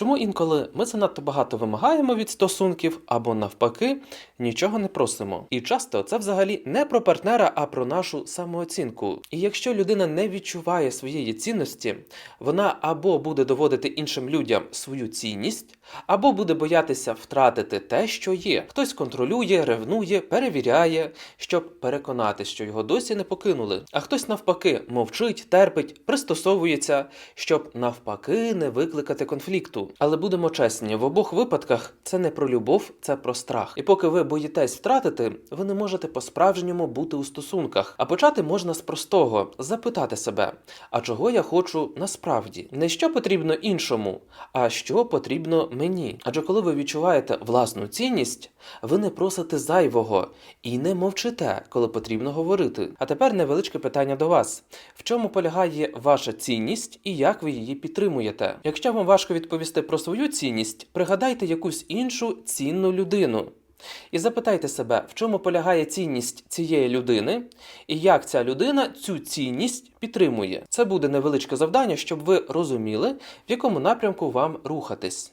Чому інколи ми занадто багато вимагаємо від стосунків або навпаки нічого не просимо? І часто це взагалі не про партнера, а про нашу самооцінку. І якщо людина не відчуває своєї цінності, вона або буде доводити іншим людям свою цінність, або буде боятися втратити те, що є. Хтось контролює, ревнує, перевіряє, щоб переконати, що його досі не покинули. А хтось навпаки мовчить, терпить, пристосовується, щоб навпаки не викликати конфлікту. Але будемо чесні, в обох випадках це не про любов, це про страх. І поки ви боїтесь втратити, ви не можете по-справжньому бути у стосунках. А почати можна з простого запитати себе: а чого я хочу насправді? Не що потрібно іншому, а що потрібно мені. Адже коли ви відчуваєте власну цінність, ви не просите зайвого і не мовчите, коли потрібно говорити. А тепер невеличке питання до вас: в чому полягає ваша цінність і як ви її підтримуєте? Якщо вам важко відповісти про свою цінність, пригадайте якусь іншу цінну людину. І запитайте себе, в чому полягає цінність цієї людини, і як ця людина цю цінність підтримує. Це буде невеличке завдання, щоб ви розуміли, в якому напрямку вам рухатись.